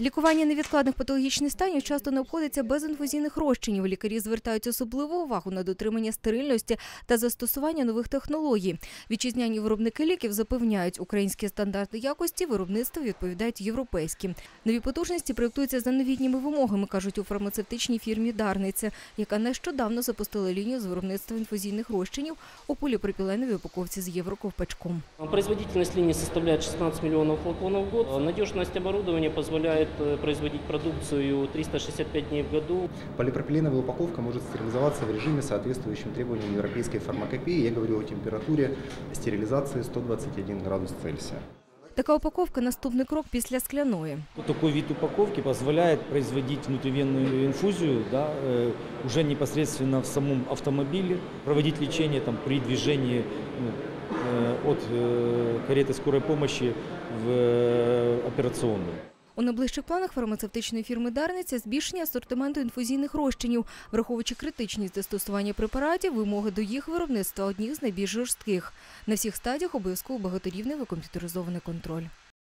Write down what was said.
Лікування невідкладних патологічних станів часто не обходиться без інфузійних розчинів. Лікарі звертають особливу увагу на дотримання стерильності та застосування нових технологій. Вітчизняні виробники ліків запевняють, українські стандарти якості виробництва відповідають європейським. Нові потужності проєктуються за новітніми вимогами, кажуть у фармацевтичній фірмі Дарниця, яка нещодавно запустила лінію з виробництва інфузійних розчинів у поліпропіленовій упаковці з євроковпачком. Производительность линии составляет 16 миллионов флаконов в год. Надежность оборудования позволяет э, производить продукцию 365 дней в году. Полипропиленовая упаковка может стерилизоваться в режиме, соответствующем требованиям европейской фармакопеи. Я говорю о температуре стерилизации 121 градус Цельсия. Така упаковка наступний крок після скляної. Вот Такой вид упаковки позволяет производить внутривенную инфузию да, э, уже непосредственно в самом автомобиле, проводить лечение там, при движении ну, э, от э, кареты скорой помощи в э, операционную. У найближчих планах фармацевтичної фірми Дарниця збільшення асортименту інфузійних розчинів, враховуючи критичність застосування препаратів, вимоги до їх виробництва одні з найбільш жорстких. На всіх стадіях обов'язково багаторівневий комп'ютеризований контроль.